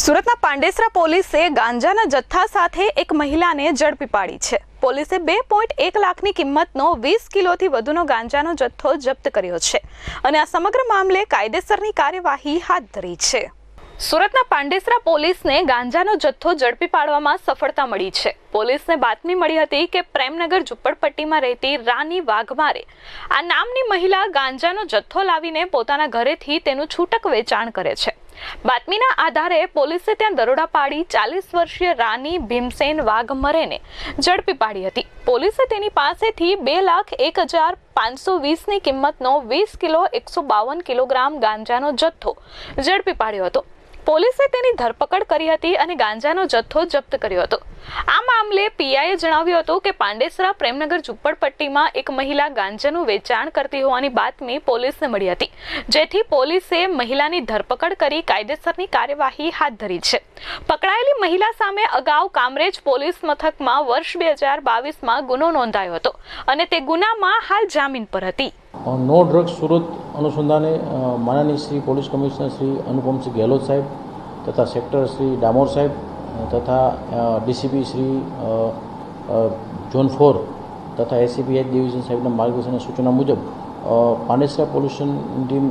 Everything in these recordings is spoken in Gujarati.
સુરતના પાંડેસરા પોલીસે ગાંજાના જથ્થા સાથે એક મહિલાને ઝડપી પાડી છે. પોલીસે બે પોઈન્ટ એક લાખની કિંમતનો વીસ કિલોથી વધુનો ગાંજાનો જથ્થો જપ્ત કર્યો છે અને આ સમગ્ર મામલે કાયદેસરની કાર્યવાહી હાથ ધરી છે. સુરતના પાંડેસરા પોલીસને ગાંજાનો જથ્થો ઝડપી પાડવામાં સફળતા મળી છે. પોલીસને બાતમી મળી હતી કે પ્રેમનગર ઝુંપડપટ્ટીમાં રહેતી રાની વાઘમારે આ નામની મહિલા ગાંજાનો જથ્થો લાવીને પોતાના ઘરેથી તેનું છૂટક વેચાણ કરે છે. બાતમીના આધારે પોલીસે ત્યાં દરોડા પાડી ચાલીસ વર્ષીય રાની ભીમસેન વાઘમરેને ઝડપી પાડી હતી. પોલીસે તેની પાસેથી બે લાખ એક હજાર પાંચસો વીસની કિંમતનો વીસ કિલો એકસો બાવન કિલોગ્રામ ગાંજાનો જથ્થો ઝડપી પાડ્યો હતો. પોલીસે તેની ધરપકડ કરી હતી અને ગાંજાનો જથ્થો જપ્ત કર્યો હતો. આ મામલે પીઆઈએ જણાવ્યું હતું કે પાંડેસરા પ્રેમનગર ઝુંપડપટ્ટીમાં એક મહિલા ગાંજાનું વેચાણ કરતી હોવાની બાતમી પોલીસને મળી હતી. જેથી પોલીસે મહિલાની ધરપકડ કરી કાયદેસરની કાર્યવાહી હાથ ધરી છે. પકડાયેલી મહિલા સામે અગાઉ કામરેજ પોલીસ મથકમાં વર્ષ બે હજાર બાવીસમાં ગુનો નોંધાયો હતો અને તે ગુનામાં હાલ જામીન પર હતી. નો ડ્રગ્સ સુરત અનુસંધાને માનનીય શ્રી પોલીસ કમિશનર શ્રી અનુપમસિંહ ગેહલોત સાહેબ તથા સેક્ટર શ્રી ડામોર સાહેબ તથા ડીસીપી શ્રી ઝોન ફોર તથા એસીપી એચ ડિવિઝન સાહેબના માર્ગદર્શન સૂચના મુજબ પાંડેસરા પોલ્યુશન ટીમ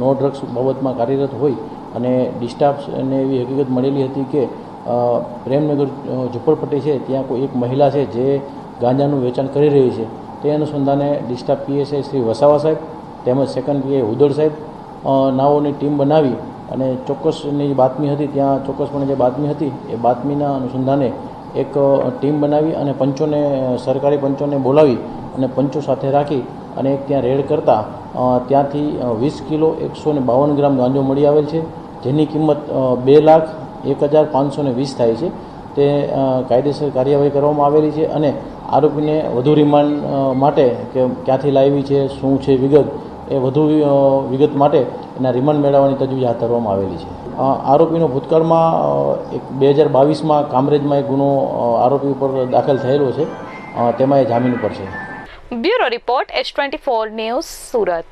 નો ડ્રગ્સ બાબતમાં કાર્યરત હોય અને ડિસ્ટાફને એવી હકીકત મળેલી હતી કે પ્રેમનગર ઝુંપડપટ્ટી છે, ત્યાં કોઈ એક મહિલા છે જે ગાંજાનું વેચાણ કરી રહી છે. તે અનુસંધાને ડિસ્ટાફ પીએસઆઈ શ્રી વસાવા સાહેબ, તેમજ સેકન્ડ પીઆઈ ઉદળ સાહેબ નાઓની ટીમ બનાવી અને ચોક્કસની જે બાતમી હતી, ત્યાં ચોક્કસપણે જે બાતમી હતી, એ બાતમીના અનુસંધાને એક ટીમ બનાવી અને પંચોને સરકારી પંચોને બોલાવી અને પંચો સાથે રાખી અને એક ત્યાં રેડ કરતાં ત્યાંથી વીસ કિલો એકસો બાવન ગ્રામ ગાંજો મળી આવેલ છે, જેની કિંમત બે લાખ એક હજાર પાંચસો વીસ થાય છે. તે કાયદેસર કાર્યવાહી કરવામાં આવેલી છે અને આરોપીને વધુ રિમાન્ડ માટે કે ક્યાંથી લાવી છે, શું છે વિગત, એ વધુ વિગત માટે એના રિમાન્ડ મેળવવાની તજવીજ હાથ ધરવામાં આવેલી છે. આરોપીનો ભૂતકાળમાં એક બે હજાર બાવીસમાં કામરેજમાં એક ગુનો આરોપી ઉપર દાખલ થયેલો છે. તેમાં એ જામીન ઉપર છે. Bureau report, H twenty four news Surat.